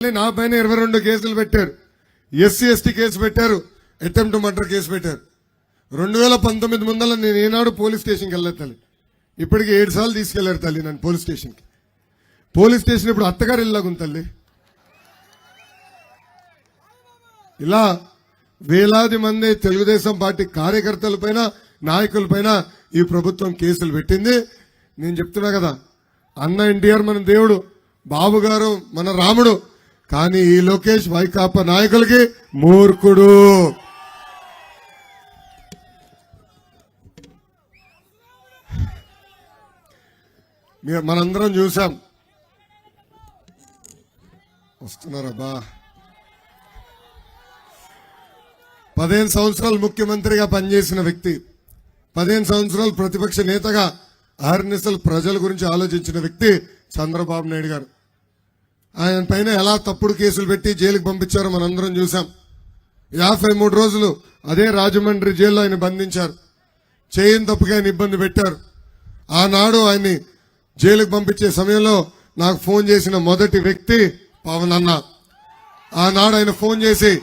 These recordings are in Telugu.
నా పైన ఇరవై రెండు కేసులు పెట్టారు. ఎస్సీ ఎస్టీ కేసు పెట్టారు. అటెంప్ట్ మర్డర్ కేసు పెట్టారు. రెండు వేల పంతొమ్మిది ముందల నేను ఏనాడు పోలీస్ స్టేషన్కి వెళ్ళలేదు తల్లి. ఇప్పటికి ఏడు సార్లు తీసుకెళ్ళారు తల్లి నన్ను పోలీస్ స్టేషన్కి. పోలీస్ స్టేషన్ ఇప్పుడు అత్తగారు ఇల్లాగుంది తల్లి. ఇలా వేలాది మంది తెలుగుదేశం పార్టీ కార్యకర్తలపైన నాయకులపైన ఈ ప్రభుత్వం కేసులు పెట్టింది. నేను చెప్తున్నా కదా అన్న ఎన్టీఆర్ మన దేవుడు బాబు గారు మన రాముడు కానీ ఈ లోకేష్ వైకాపా నాయకులకి మూర్ఖుడు. మనందరం చూసాం వస్తున్నారబ్బా పదిహేను సంవత్సరాలు ముఖ్యమంత్రిగా పనిచేసిన వ్యక్తి పదిహేను సంవత్సరాలు ప్రతిపక్ష నేతగా ఆర్నిసల్ ప్రజల గురించి ఆలోచించిన వ్యక్తి చంద్రబాబు నాయుడు గారు. ఆయన పైన ఎలా తప్పుడు కేసులు పెట్టి జైలుకి పంపించారో మనందరం చూసాం యాభై మూడు రోజులు అదే రాజమండ్రి జైల్లో ఆయన బంధించారు. చేయని తప్పుగా ఆయన ఇబ్బంది పెట్టారు. ఆనాడు ఆయన్ని జైలుకి పంపించే సమయంలో నాకు ఫోన్ చేసిన మొదటి వ్యక్తి పవన్ అన్న. ఆనాడు ఆయన ఫోన్ చేసి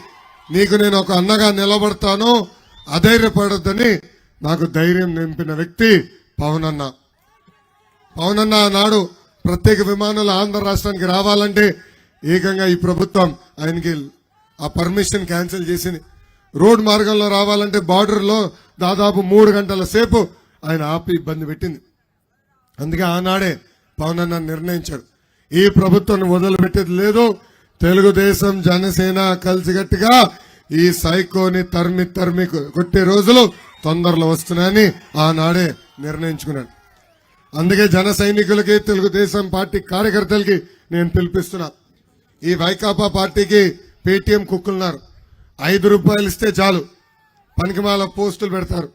నీకు నేను ఒక అన్నగా నిలబడతాను అధైర్యపడద్దని నాకు ధైర్యం నింపిన వ్యక్తి పవన్ అన్న. పవన్ అన్న ఆనాడు ప్రత్యేక విమానాలు ఆంధ్ర రాష్ట్రానికి రావాలంటే ఏకంగా ఈ ప్రభుత్వం ఆయనకి ఆ పర్మిషన్ క్యాన్సిల్ చేసింది. రోడ్ మార్గంలో రావాలంటే బార్డర్లో దాదాపు మూడు గంటల సేపు ఆయన ఆపి ఇబ్బంది పెట్టింది. అందుకే ఆనాడే పవన్ అన్న నిర్ణయించాడు. ఈ ప్రభుత్వాన్ని వదిలిపెట్టేది లేదు. తెలుగుదేశం జనసేన కలిసికట్టుగా ఈ సైకోని తరిమి తరిమి కొట్టే రోజులు తొందరలో వస్తున్నాయని ఆనాడే నిర్ణయించుకున్నాడు. అందుకే జన సైనికులకి తెలుగుదేశం పార్టీ కార్యకర్తలకి నేను పిలిపిస్తున్నా. ఈ వైకాపా పార్టీకి పేటీఎం కుక్కులున్నారు. ఐదు రూపాయలు ఇస్తే చాలు. పనికిమాల పోస్టులు పెడతారు.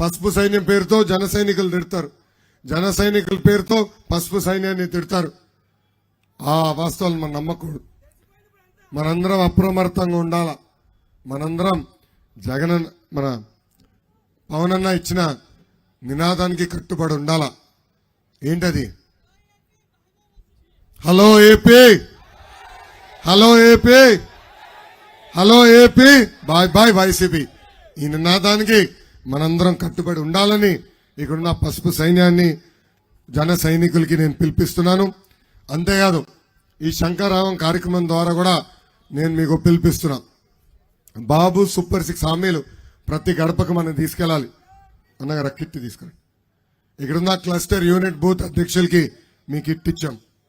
పసుపు సైన్యం పేరుతో జన సైనికులు తిడతారు. జన సైనికుల పేరుతో పసుపు సైన్యాన్ని తిడతారు. ఆ వాస్తవాలు మనం నమ్మకూడదు. మనందరం అప్రమత్తంగా ఉండాల? మనందరం జగన్ మన పవనన్న ఇచ్చిన నినాదానికి కట్టుబడి ఉండాలా? ఏంటది? Hello AP! Hello AP! Hello AP! Bye bye YCP. ఈ నినాదానికి మనందరం కట్టుబడి ఉండాలని ఇక్కడున్న పసుపు సైన్యాన్ని జన సైనికులకి నేను పిలిపిస్తున్నాను. అంతేకాదు ఈ శంకరావం కార్యక్రమం ద్వారా కూడా నేను మీకు పిలిపిస్తున్నా. బాబు సూపర్ సిక్స్ హామీలు ప్రతి గడపకు మనం తీసుకెళ్ళాలి. అన్నగా రక్కిట్టి తీసుకురండి. ఇక్కడున్న క్లస్టర్ యూనిట్ బూత్ అధ్యక్షులకి మీ కిట్ ఇచ్చాం